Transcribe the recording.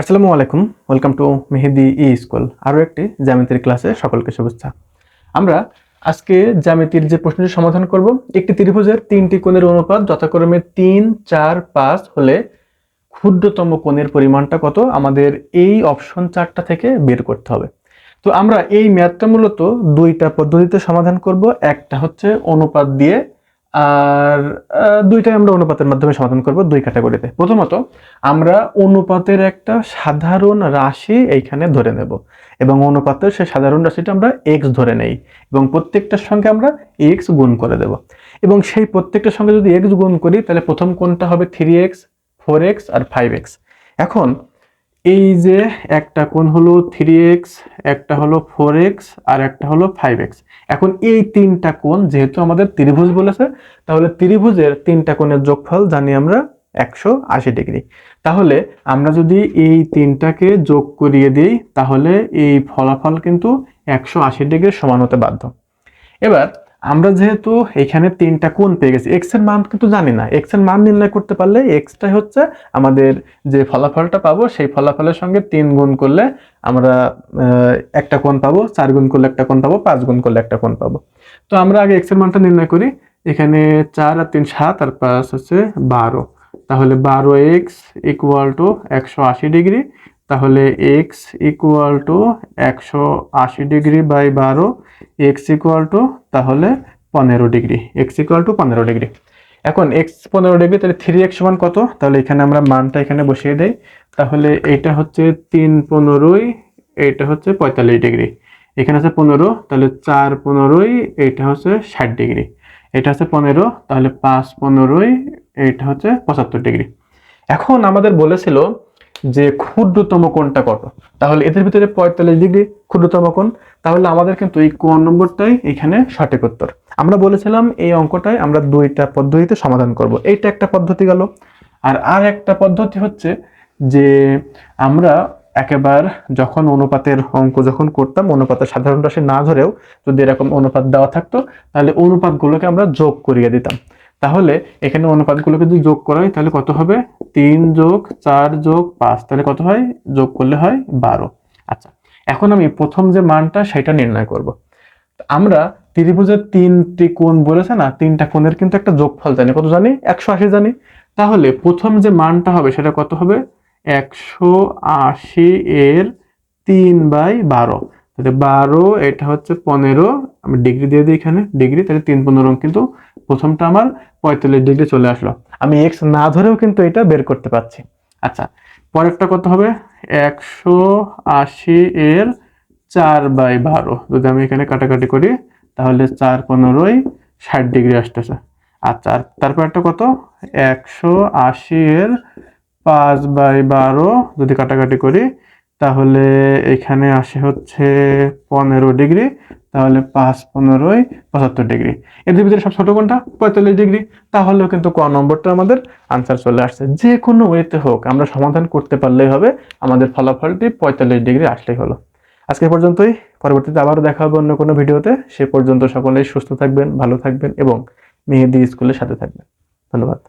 আসসালামু আলাইকুম, welcome to Mehedi e school. আরও একটি জ্যামিতির ক্লাসে সকলকে শুভেচ্ছা। আমরা আজকে জ্যামিতির যে প্রশ্নটি সমাধান করব, একটি ত্রিভুজের তিনটি কোণের অনুপাত যথাক্রমে তিন, চার, পাঁচ হলে ক্ষুদ্রতম কোণের পরিমাণটা কত? আমাদের এই অপশন চারটা থেকে বের করতে হবে। তো আমরা এই ম্যাথটা মূলত দুইটা পদ্ধতিতে সমাধান করব। একটা হচ্ছে অনুপাত দিয়ে আর দুইটাই আমরা অনুপাতের মাধ্যমে সমাধান করব দুই ক্যাটাগরিতে প্রথমত, আমরা অনুপাতের একটা সাধারণ রাশি এইখানে ধরে নেব এবং অনুপাতের সেই সাধারণ রাশিটা আমরা এক্স ধরে নেই এবং প্রত্যেকটার সঙ্গে আমরা এক্স গুণ করে দেব। এবং সেই প্রত্যেকটার সঙ্গে যদি এক্স গুণ করি, তাহলে প্রথম কোনটা হবে? থ্রি এক্স ফোর এক্স আর ফাইভ এক্স এখন এই যে একটা কোণ হলো থ্রি এক্স একটা হলো ফোর এক্স আর একটা হলো ফাইভ এক্স এখন এই তিনটা কোণ যেহেতু আমাদের ত্রিভুজ বলেছে, তাহলে ত্রিভুজের তিনটা কোণের যোগফল জানি আমরা একশো আশি ডিগ্রি। তাহলে আমরা যদি এই তিনটাকে যোগ করিয়ে দিই, তাহলে এই ফলাফল কিন্তু একশো আশি ডিগ্রির সমান হতে বাধ্য। এবার আমরা যেহেতু এখানে তিনটা কোণ পেয়ে গেছি এক্সের মান কিন্তু জানি না। এক্সের মান নির্ণয় করতে পারলে এক্সটাই হচ্ছে আমাদের যে ফলাফলটা পাবো, সেই ফলাফলের সঙ্গে তিন গুণ করলে আমরা একটা কোণ পাবো, চার গুণ করলে একটা কোণ পাবো, পাঁচ গুণ করলে একটা কোণ পাবো। তো আমরা আগে এক্সের মানটা নির্ণয় করি। এখানে চার আর তিন সাত আর পাঁচ হচ্ছে বারো। তাহলে বারো এক্স ইকুয়াল টু একশো আশি ডিগ্রি। তাহলে এক্স ইকুয়াল টু একশো আশি ডিগ্রি বাই বারো এক্স ইকুয়াল টু তাহলে পনেরো ডিগ্রি এক্স ইকুয়াল টু পনেরো ডিগ্রি এখন এক্স পনেরো ডিগ্রি তাহলে থ্রি এক্স সমান কত? তাহলে এখানে আমরা মানটা এখানে বসিয়ে দেই। তাহলে এটা হচ্ছে তিন পনেরোই, এটা হচ্ছে পঁয়তাল্লিশ ডিগ্রি এখানে আছে পনেরো, তাহলে চার পনেরোই এইটা হচ্ছে ষাট ডিগ্রি এটা হচ্ছে পনেরো, তাহলে পাঁচ পনেরোই এইটা হচ্ছে পঁচাত্তর ডিগ্রি এখন আমাদের বলেছিল যে ক্ষুদ্রতম কোণটা কত? তাহলে এদের ভিতরে পঁয়তাল্লিশ ডিগ্রি ক্ষুদ্রতম কোণ। তাহলে আমাদের কিন্তু এই কোণ নম্বরটাই এখানে সঠিক উত্তর। আমরা বলেছিলাম এই অঙ্কটাই আমরা দুইটা পদ্ধতিতে সমাধান করব। এইটা একটা পদ্ধতি গেল। আর আর একটা পদ্ধতি হচ্ছে যে আমরা একেবার যখন অনুপাতের অঙ্ক যখন করতাম, অনুপাতের সাধারণ রাশি না ধরেও যদি এরকম অনুপাত দেওয়া থাকতো, তাহলে অনুপাতগুলোকে আমরা যোগ করিয়ে দিতাম। তাহলে এখানে অনুপাতগুলোকে যদি যোগ করা হয়, তাহলে কত হবে? তিন যোগ চার যোগ পাঁচ, তাহলে কত হয়? যোগ করলে হয় বারো। আচ্ছা এখন আমি প্রথম যে মানটা সেটা নির্ণয় করব। আমরা ত্রিভুজের তিনটি কোণ বলেছে না, তিনটা কোণের কিন্তু একটা যোগফল জানি। কত জানি? একশো আশি জানি। তাহলে প্রথম যে মানটা হবে সেটা কত হবে? একশো আশি এর তিন বাই বারো। তাহলে বারো, এটা হচ্ছে পনেরো আমি ডিগ্রি দিয়ে দিই এখানে ডিগ্রি তাহলে তিন পনেরো কিন্তু প্রথমটা আমার পঁয়তাল্লিশ ডিগ্রি চলে আসলো। আমি এক্স না ধরেও কিন্তু এটা বের করতে পারছি। আচ্ছা পরেরটা কত হবে? একশো আশি এর চার বাই বারো। যদি আমি এখানে কাটাকাটি করি, তাহলে চার পনেরোই ষাট ডিগ্রি আসতেছে। আচ্ছা আর তারপর একটা কত? একশো আশি এর পাঁচ বাই বারো যদি কাটাকাটি করি তাহলে এখানে আসে হচ্ছে পনেরো ডিগ্রি, তাহলে পাঁচ পনেরোই পঁচাত্তর ডিগ্রি। এদের ভিতরে সব ছোট কোনটা? পঁয়তাল্লিশ ডিগ্রি। তাহলেও কিন্তু ক নম্বরটা আমাদের আনসার চলে আসছে। যে কোনো ওয়েতে হোক, আমরা সমাধান করতে পারলেই হবে। আমাদের ফলাফলটি পঁয়তাল্লিশ ডিগ্রি আসলেই হলো। আজকে পর্যন্তই। পরবর্তীতে আবারও দেখা হবে অন্য কোনো ভিডিওতে। সে পর্যন্ত সকলেই সুস্থ থাকবেন, ভালো থাকবেন এবং মেহেদি স্কুলের সাথে থাকবেন। ধন্যবাদ।